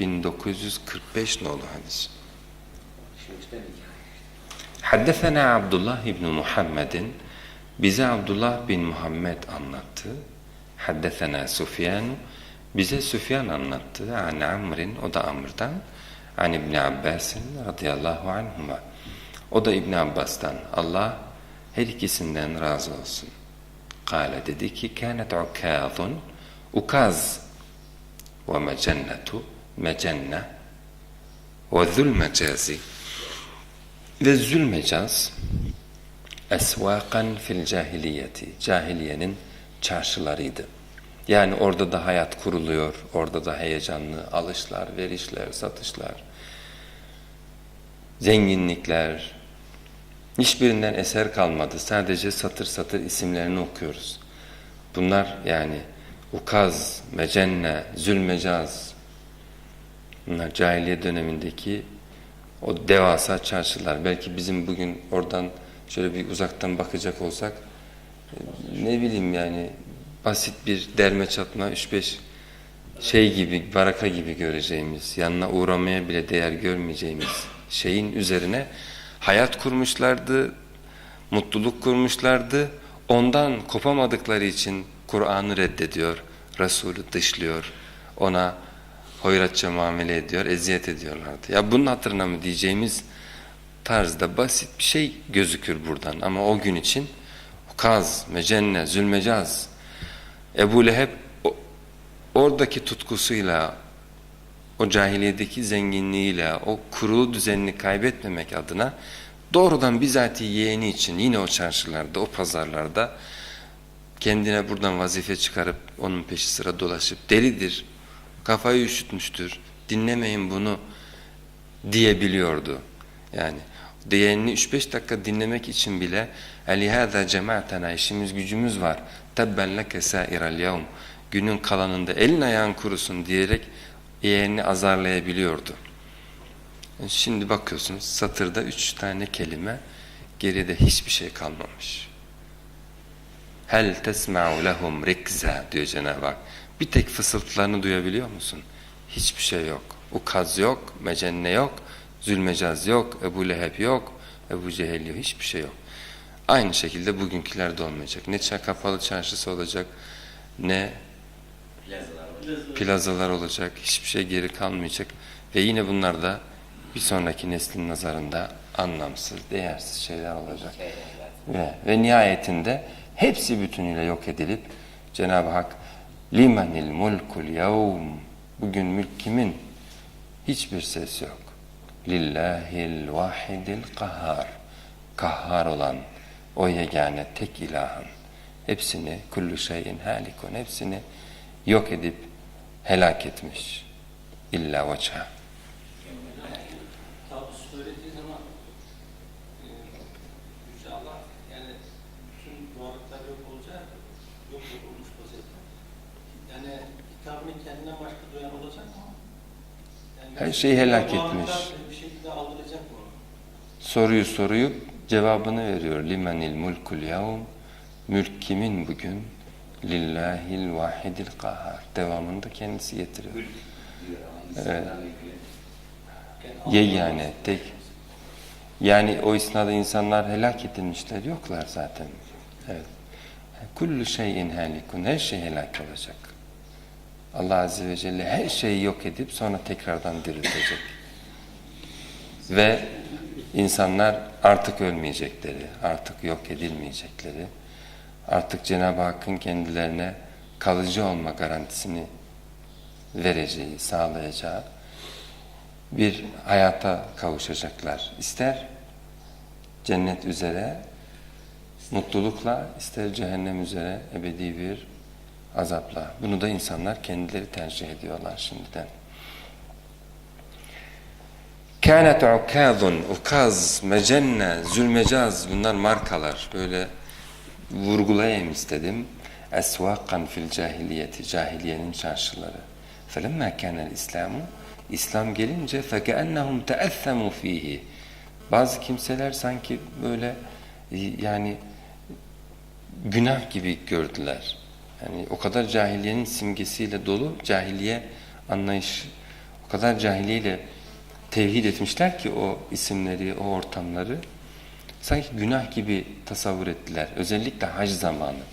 1945 nolu hadis. Haddesena Abdullah ibn Muhammed'in bize Abdullah bin Muhammed anlattı. Haddesena Sufyan bize Süfyan anlattı. An Amr'in o da Amr'dan. An İbn Abbas'in radıyallahu anhuma. O da İbn Abbas'tan. Allah her ikisinden razı olsun. Kale dedi ki kânet ukâzun ukaz ve mecennetu mecenne ve zulmecazi ve zulmecaz esvakan fil cahiliyeti cahiliyenin çarşılarıydı. Yani orada da hayat kuruluyor, orada da heyecanlı alışlar, verişler, satışlar, zenginlikler, hiçbirinden eser kalmadı. Sadece satır satır isimlerini okuyoruz. Bunlar yani ukaz, mecenne, zülmecaz, bunlar cahiliye dönemindeki o devasa çarşılar. Belki bizim bugün oradan şöyle bir uzaktan bakacak olsak ne bileyim yani basit bir derme çatma 3-5 şey gibi, baraka gibi göreceğimiz, yanına uğramaya bile değer görmeyeceğimiz şeyin üzerine hayat kurmuşlardı, mutluluk kurmuşlardı. Ondan kopamadıkları için Kur'an'ı reddediyor, Resulü dışlıyor, ona hoyratça muamele ediyor, eziyet ediyorlardı. Ya bunun hatırına mı diyeceğimiz tarzda basit bir şey gözükür buradan ama o gün için kaz, mecenne, zulmecaz, Ebu Leheb oradaki tutkusuyla, o cahiliyedeki zenginliğiyle, o kurulu düzenini kaybetmemek adına doğrudan bizatihi yeğeni için yine o çarşılarda, o pazarlarda kendine buradan vazife çıkarıp onun peşi sıra dolaşıp delidir, kafayı üşütmüştür, dinlemeyin bunu diyebiliyordu. Yani yeğenini 3-5 dakika dinlemek için bile اَلِهَذَا cemaatena işimiz gücümüz var. تَبَّنْ لَكَ سَائِرَ الْيَوْمِ Günün kalanında elin ayağın kurusun diyerek yeğenini azarlayabiliyordu. Şimdi bakıyorsunuz satırda üç tane kelime geride hiçbir şey kalmamış. Hel tesma'u lehum rikza diyor Cenab-ı Hak. Bir tek fısıltılarını duyabiliyor musun? Hiçbir şey yok. Ukaz yok, mecenne yok, zulmecaz yok, Ebu Leheb yok, Ebu Cehil yok, hiçbir şey yok. Aynı şekilde bugünküler de olmayacak. Ne kapalı çarşısı olacak, ne plazalar olacak, hiçbir şey geri kalmayacak. Ve yine bunlar da bir sonraki neslin nazarında anlamsız, değersiz şeyler olacak. Ve, ve nihayetinde hepsi bütünüyle yok edilip Cenab-ı Hak limenil mulkul yevm bugün mülk kimin? Hiçbir ses yok. Lillahil vahidil kahhar kahhar olan o yegane tek ilahın hepsini kullu şeyin halikun hepsini yok edip helak etmiş. İlla veçha. Tabi söylediği zaman e, Yüce Allah yani bütün varlıklar yok olacak, yok olmuş vaziyette. Yani kitabını kendinden başka duyan olacak mı? Yani Her şeyi helak etmiş. Bir şekilde aldıracak mı? Soruyu soruyup cevabını veriyor. Limenil mulkul yevm mülk kimin bugün? Lillahil vahidil kahhar. Devamında kendisi getiriyor. Evet. Yegane, tek. Yani o isnada insanlar helak edilmişler yoklar zaten. Evet. Kullu şeyin halikun. Her şey helak olacak. Allah Azze ve Celle her şeyi yok edip sonra tekrardan diriltecek. Ve insanlar artık ölmeyecekleri, artık yok edilmeyecekleri, artık Cenab-ı Hakk'ın kendilerine kalıcı olma garantisini vereceği, sağlayacağı bir hayata kavuşacaklar. İster cennet üzere mutlulukla, ister cehennem üzere ebedi bir azapla. Bunu da insanlar kendileri tercih ediyorlar şimdiden. Kânet ukâzun, ukaz, mecenne, zülmecaz bunlar markalar. Böyle vurgulayayım istedim. Esvakan fil cahiliyeti, cahiliyenin çarşıları. فَلَمَّا كَانَ الْاِسْلَامُ İslam gelince فَكَأَنَّهُمْ تَأَثَّمُوا ف۪يهِ Bazı kimseler sanki böyle e, yani günah gibi gördüler. Yani o kadar cahiliyenin simgesiyle dolu cahiliye anlayış o O kadar cahiliyle tevhid etmişler ki o isimleri, o ortamları sanki günah gibi tasavvur ettiler. Özellikle hac zamanı.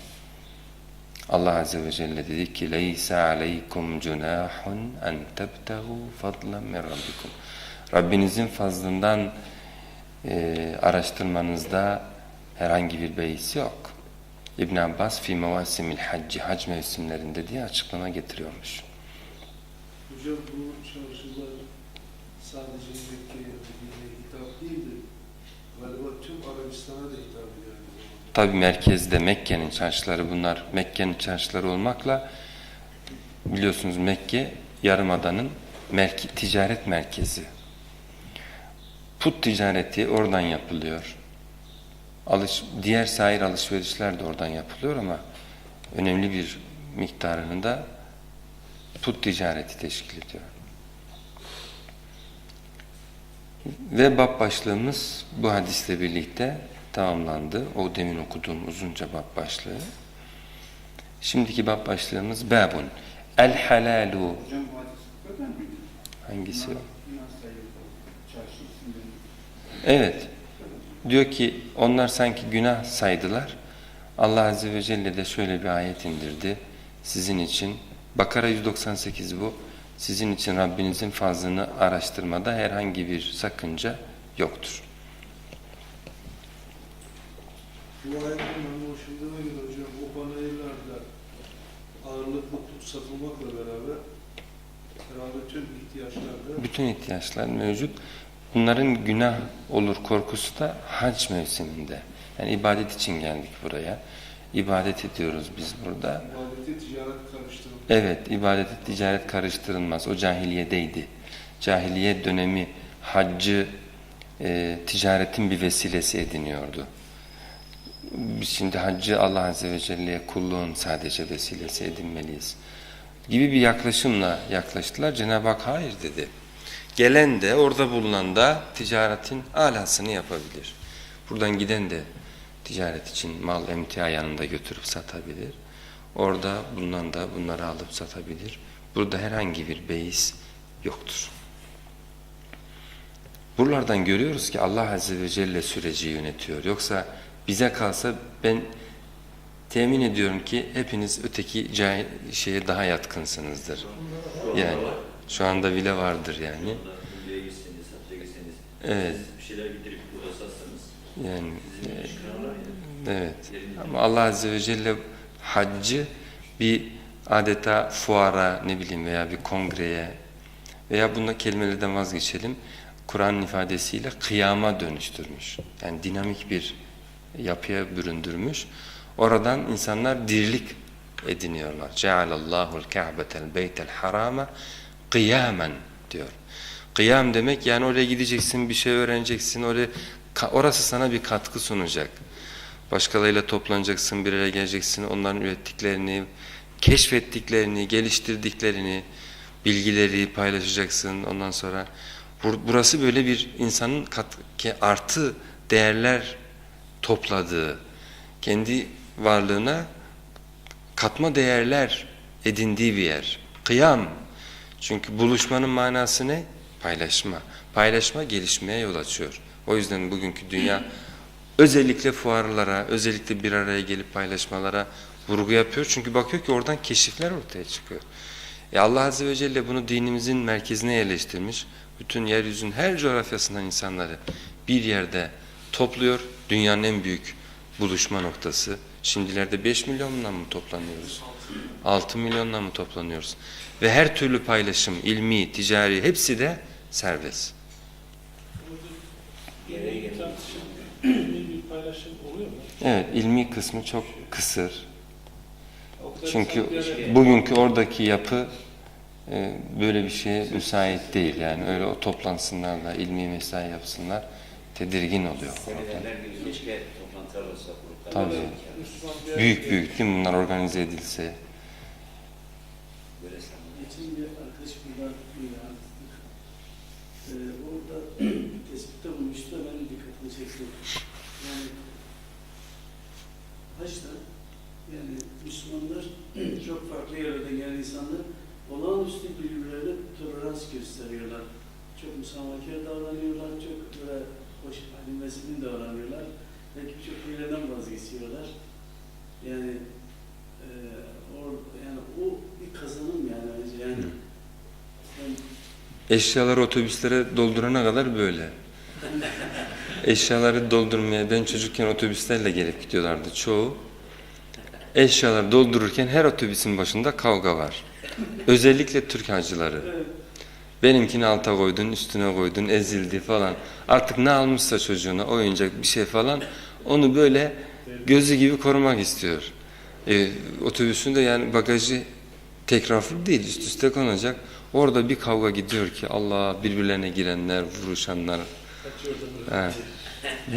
Allah Azze ve Celle dedi ki لَيْسَ عَلَيْكُمْ جُنَاحٌ اَنْ تَبْتَغُوا فَضْلًا مِنْ رَبِّكُمْ Rabbinizin fazlından e, araştırmanızda herhangi bir beis yok. İbn Abbas fi mevasimil hacci hac mevsimlerinde diye açıklama getiriyormuş. Hocam bu çarşılar sadece Mekke'ye hitap değildi. Galiba tüm Arabistan'a da hitap ediyor. Tabi merkezde Mekke'nin çarşıları bunlar Mekke'nin çarşıları olmakla biliyorsunuz Mekke Yarımada'nın merke, ticaret merkezi. Put ticareti oradan yapılıyor. Alış, diğer sair alışverişler de oradan yapılıyor ama önemli bir miktarını da put ticareti teşkil ediyor. Ve bab başlığımız bu hadisle birlikte tamamlandı. O demin okuduğum uzunca bab başlığı. Şimdiki bab başlığımız babun. El halalu. Hangisi o? Evet. Diyor ki onlar sanki günah saydılar. Allah Azze ve Celle de şöyle bir ayet indirdi. Sizin için Bakara 198 bu. Sizin için Rabbinizin fazlını araştırmada herhangi bir sakınca yoktur. Bu ayetin hoşuma göre hocam o panayırlarda ağırlıklı tut satılmakla beraber herhalde tüm ihtiyaçlarda Bütün ihtiyaçlar mevcut. Bunların günah olur korkusu da hac mevsiminde. Yani ibadet için geldik buraya. İbadet ediyoruz biz burada. ibadeti ticaret karıştırılmış. Evet, ibadete ticaret karıştırılmaz. O cahiliyedeydi. Cahiliye dönemi haccı e, ticaretin bir vesilesi ediniyordu. Şimdi haccı Allah Azze ve Celle'ye kulluğun sadece vesilesi edinmeliyiz. Gibi bir yaklaşımla yaklaştılar. Cenab-ı Hak hayır dedi. Gelen de orada bulunan da ticaretin alasını yapabilir. Buradan giden de ticaret için mal emtia yanında götürüp satabilir. Orada bulunan da bunları alıp satabilir. Burada herhangi bir beis yoktur. Buralardan görüyoruz ki Allah Azze ve Celle süreci yönetiyor. Yoksa bize kalsa ben temin ediyorum ki hepiniz öteki şeye daha yatkınsınızdır. Yani şu anda bile vardır yani. Evet. Yani e. Evet. Ama Allah Azze ve Celle haccı bir adeta fuara ne bileyim veya bir kongreye veya bunda kelimelerden vazgeçelim. Kur'an'ın ifadesiyle kıyama dönüştürmüş. Yani dinamik bir yapıya büründürmüş. Oradan insanlar dirlik ediniyorlar. Cealallahu'l Ka'betel beytel harama kıyamen diyor. Kıyam demek yani oraya gideceksin, bir şey öğreneceksin. Oraya, orası sana bir katkı sunacak. Başkalarıyla toplanacaksın, bir araya geleceksin. Onların ürettiklerini, keşfettiklerini, geliştirdiklerini, bilgileri paylaşacaksın. Ondan sonra bur- burası böyle bir insanın kat- artı değerler topladığı, kendi varlığına katma değerler edindiği bir yer. Kıyam. Çünkü buluşmanın manası ne? Paylaşma. Paylaşma gelişmeye yol açıyor. O yüzden bugünkü dünya özellikle fuarlara, özellikle bir araya gelip paylaşmalara vurgu yapıyor. Çünkü bakıyor ki oradan keşifler ortaya çıkıyor. E Allah Azze ve Celle bunu dinimizin merkezine yerleştirmiş. Bütün yeryüzünün her coğrafyasından insanları bir yerde topluyor. Dünyanın en büyük buluşma noktası. Şimdilerde 5 milyonla mı toplanıyoruz? 6 milyonla mı toplanıyoruz? Ve her türlü paylaşım, ilmi, ticari hepsi de serbest. Evet, ilmi kısmı çok kısır. Çünkü bugünkü oradaki yapı e, böyle bir şeye müsait değil. Yani öyle o toplansınlar da ilmi mesai yapsınlar. Tedirgin oluyor ortam. Seneler gibi keşke toplantılar olsa. Tabii. Büyük büyük değil mi bunlar organize edilse? Geçen bir arkadaş buradan. Ee, orada tespitte bulmuştu da benim dikkatimi çekti. Yani haçta yani Müslümanlar çok farklı yerlerden gelen insanlar olağanüstü birbirlerine tolerans gösteriyorlar. Çok musamahakar davranıyorlar, çok böyle hoş mezun davranıyorlar. Belki birçok şeylerden vazgeçiyorlar. Yani e, or, yani o bir kazanım yani bence yani. yani Eşyaları otobüslere doldurana kadar böyle. Eşyaları doldurmaya ben çocukken otobüslerle gelip gidiyorlardı çoğu. Eşyaları doldururken her otobüsün başında kavga var. Özellikle Türk hacıları. Benimkini alta koydun, üstüne koydun, ezildi falan. Artık ne almışsa çocuğuna oyuncak bir şey falan onu böyle gözü gibi korumak istiyor. Ee, otobüsün de yani bagajı tek raflı değil üst üste konacak. Orada bir kavga gidiyor ki Allah birbirlerine girenler, vuruşanlar. He.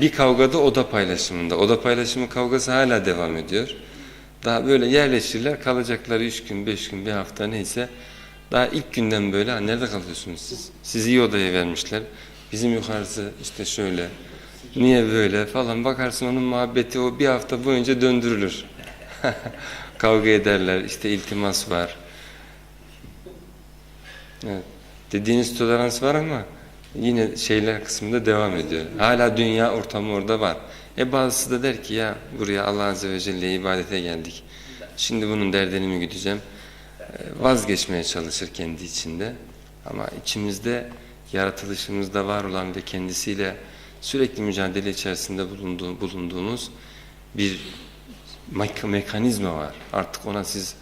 Bir kavgada oda paylaşımında. Oda paylaşımı kavgası hala devam ediyor. Daha böyle yerleşirler kalacakları üç gün, beş gün, bir hafta neyse. Daha ilk günden böyle "Ha, nerede kalıyorsunuz siz? Sizi iyi odaya vermişler. Bizim yukarısı işte şöyle. Niye böyle falan bakarsın onun muhabbeti o bir hafta boyunca döndürülür. Kavga ederler işte iltimas var. Evet. Dediğiniz tolerans var ama yine şeyler kısmında devam ediyor. Hala dünya ortamı orada var. E bazısı da der ki ya buraya Allah Azze ve Celle'ye ibadete geldik. Şimdi bunun derdini mi güdeceğim? E, Vazgeçmeye çalışır kendi içinde. Ama içimizde yaratılışımızda var olan ve kendisiyle sürekli mücadele içerisinde bulunduğu, bulunduğumuz bir mek- mekanizma var. Artık ona siz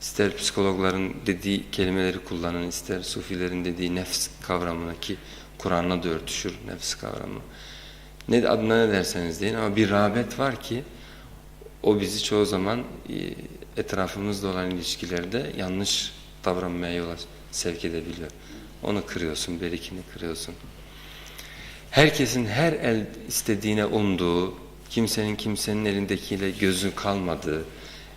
ister psikologların dediği kelimeleri kullanın, ister sufilerin dediği nefs kavramını ki Kur'an'la da örtüşür nefs kavramı. Ne adına ne derseniz deyin ama bir rağbet var ki o bizi çoğu zaman e, etrafımızda olan ilişkilerde yanlış davranmaya yola sevk edebiliyor. Onu kırıyorsun, berikini kırıyorsun. Herkesin her el istediğine umduğu, kimsenin kimsenin elindekiyle gözü kalmadığı,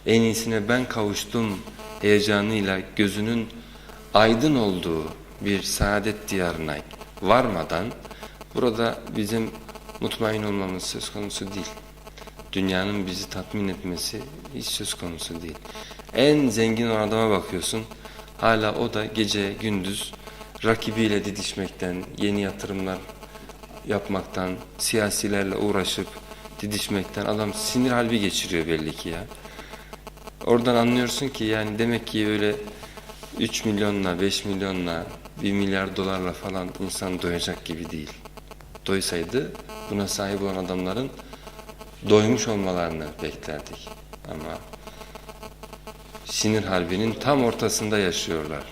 en iyisine ben kavuştum heyecanıyla gözünün aydın olduğu bir saadet diyarına varmadan burada bizim mutmain olmamız söz konusu değil. Dünyanın bizi tatmin etmesi hiç söz konusu değil. En zengin olan adama bakıyorsun hala o da gece gündüz rakibiyle didişmekten, yeni yatırımlar yapmaktan, siyasilerle uğraşıp didişmekten adam sinir halbi geçiriyor belli ki ya. Oradan anlıyorsun ki yani demek ki öyle 3 milyonla, 5 milyonla, 1 milyar dolarla falan insan doyacak gibi değil. Doysaydı buna sahip olan adamların doymuş olmalarını beklerdik. Ama sinir harbinin tam ortasında yaşıyorlar.